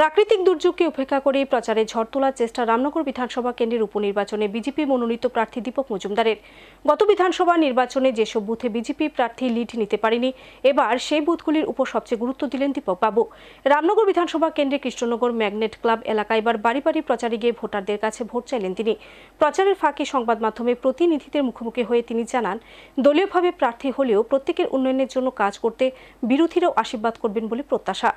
প্রাকৃতিক দুর্যোগকে উপেক্ষা করে প্রচারে ঝড় তোলার চেষ্টা রামনগর বিধানসভা কেন্দ্রের উপনির্বাচনে বিজেপি মনোনীত প্রার্থী দীপক মজুমদারের। গত বিধানসভা নির্বাচনে যেসব বুথে বিজেপি প্রার্থী লিড নিতে পারেনি, এবার সেই বুথগুলির উপর সবচেয়ে গুরুত্ব দিলেন দীপক বাবু। রামনগর বিধানসভা কেন্দ্রে কৃষ্ণনগর ম্যাগনেট ক্লাব এলাকায় এবার বাড়ি বাড়ি প্রচারে গিয়ে ভোটারদের কাছে ভোট চাইলেন তিনি। প্রচারের ফাঁকে সংবাদ মাধ্যমে প্রতিনিধিদের মুখোমুখি হয়ে তিনি জানান, দলীয়ভাবে প্রার্থী হলেও প্রত্যেকের উন্নয়নের জন্য কাজ করতে বিরোধীরাও আশীর্বাদ করবেন বলে প্রত্যাশা।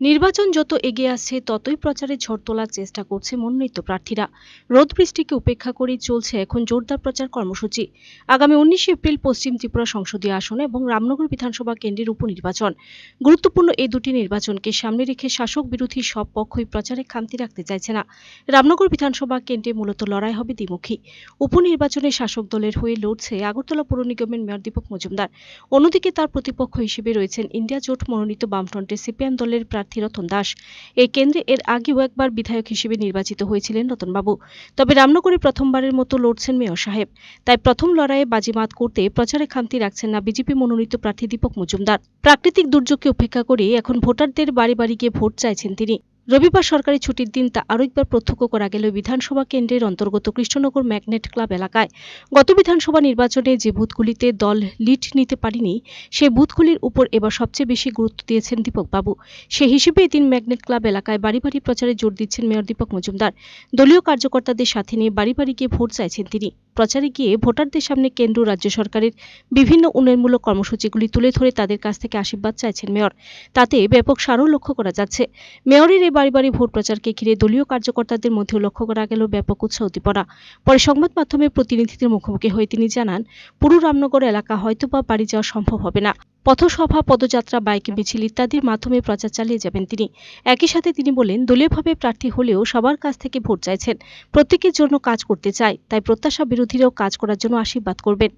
নির্বাচন যত এগিয়ে আসছে, ততই প্রচারে ঝড় তোলার চেষ্টা করছে মনোনীত প্রার্থীরা। রোদ বৃষ্টিকে উপেক্ষা করেই চলছে এখন জোরদার প্রচার কর্মসূচি। আগামী উনিশে এপ্রিল পশ্চিম ত্রিপুরা সংসদীয় আসন এবং রামনগর বিধানসভা কেন্দ্রের উপনির্বাচন। গুরুত্বপূর্ণ এই দুটি নির্বাচনকে সামনে রেখে শাসক বিরোধী সব পক্ষই প্রচারে খামতি রাখতে চাইছে না। রামনগর বিধানসভা কেন্দ্রে মূলত লড়াই হবে দ্বিমুখী। উপনির্বাচনে শাসক দলের হয়ে লড়ছে আগরতলা পৌর নিগমের মেয়র দীপক মজুমদার। অন্যদিকে তার প্রতিপক্ষ হিসেবে রয়েছেন ইন্ডিয়া জোট মনোনীত বামফ্রন্টের সিপিএম দলের প্রার্থী রতন দাস। এই কেন্দ্রে এর আগেও একবার বিধায়ক হিসেবে নির্বাচিত হয়েছিলেন রতনবাবু। তবে রামনগরে প্রথমবারের মতো লড়ছেন মেয়র সাহেব। তাই প্রথম লড়াইয়ে বাজিমাত করতে প্রচারে খামতি রাখছেন না বিজেপি মনোনীত প্রার্থী দীপক মজুমদার। প্রাকৃতিক দুর্যোগকে উপেক্ষা করে এখন ভোটারদের বাড়ি বাড়ি গিয়ে ভোট চাইছেন তিনি। রবিবার সরকারি ছুটির দিন তা আরও একবার প্রত্যক্ষ করা গেল বিধানসভা কেন্দ্রের অন্তর্গত কৃষ্ণনগর ম্যাগনেট ক্লাব এলাকায়। গত বিধানসভা নির্বাচনে যে বুথগুলিতে দল লিড নিতে পারেনি সেই বুথগুলির উপর এবার সবচেয়ে বেশি গুরুত্ব দিয়েছেন দীপক বাবু সে হিসেবে এদিন ম্যাগনেট ক্লাব এলাকায় বাড়ি বাড়ি প্রচারে জোর দিচ্ছেন মেয়র দীপক মজুমদার। দলীয় কার্যকর্তাদের সাথে নিয়ে বাড়ি বাড়ি গিয়ে ভোট চাইছেন তিনি। প্রচারে গিয়ে ভোটারদের সামনে কেন্দ্র, রাজ্য সরকারের বিভিন্ন উন্নয়নমূলক কর্মসূচিগুলি তুলে ধরে তাদের কাছ থেকে আশীর্বাদ চাইছেন মেয়র। তাতে ব্যাপক সারও লক্ষ্য করা যাচ্ছে। মেয়রের এই বাড়ি বাড়ি ভোট প্রচারকে ঘিরে দলীয় কার্যকর্তাদের মধ্যেও লক্ষ্য করা গেল ব্যাপক উৎসাহ উদ্দীপনা। পরে সংবাদ মাধ্যমে প্রতিনিধিদের মুখোমুখি হয়ে তিনি জানান, পুরো রামনগর এলাকা হয়তোবা বাড়ি যাওয়া সম্ভব হবে না। পথসভা, পদযাত্রা, বাইক মিছিল ইত্যাদির মাধ্যমে প্রচার চালিয়ে যাবেন তিনি। একই সাথে তিনি বলেন, দলীয়ভাবে প্রার্থী হলেও সবার কাছ থেকে ভোট চাইছেন। প্রত্যেকের জন্য কাজ করতে চায়, তাই প্রত্যাশা বিরোধীরাও কাজ করার জন্য আশীর্বাদ করবেন।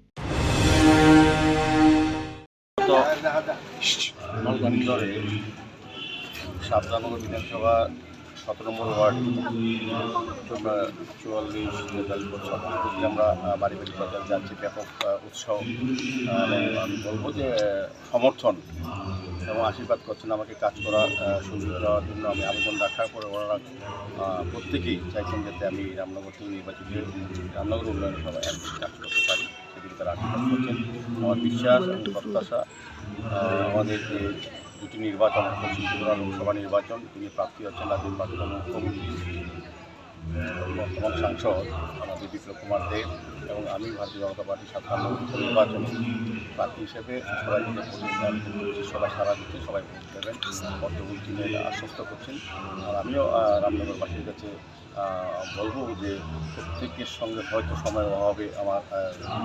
সাবধানগর বিধানসভা সতেরো নম্বর ওয়ার্ড চুয়াল্লিশ, তেতাল্লিশ প্রতি আমরা বাড়ি বাড়ি প্রচার যাচ্ছি। ব্যাপক উৎসাহ আমি বলব যে, সমর্থন এবং আশীর্বাদ করছেন আমাকে কাজ করার সুযোগ দেওয়ার জন্য আমি আবেদন রাখার পরে ওনারা প্রত্যেকেই চাইছেন যাতে আমি রামনগর থেকে নির্বাচিত রামনগর উন্নয়ন সভায় কাজ করতে পারি। সেদিকে তারা আশীর্বাদ করছেন। আমার বিশ্বাস এবং প্রত্যাশা আমাদের দুটি নির্বাচন পশ্চিম ত্রিপুরা লোকসভা নির্বাচন, তিনি প্রার্থী হচ্ছেন রাজ্যের প্রাক্তন মুখ্যমন্ত্রী বর্তমান সাংসদ আমাদের বিপ্লব কুমার দেব এবং আমি ভারতীয় জনতা পার্টির সাধারণ নির্বাচনে প্রার্থী হিসেবে সবাই মিলে সবাই সারা দিচ্ছে, সবাই ভোট দেবেন। বর্তমান তিনি আশ্বস্ত করছেন। আর আমিও রামনগরবাসীর কাছে বলব যে প্রত্যেকের সঙ্গে হয়তো সময়ের অভাবে আমার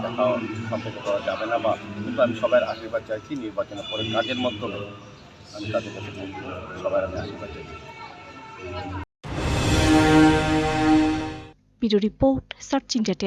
দেখা সম্পর্ক করা যাবে না বা, কিন্তু আমি সবার আশীর্বাদ চাইছি নির্বাচনের পরে কাজের মাধ্যমে আমি তাদের কাছে সবার আমি আশীর্বাদ চাই। Report search India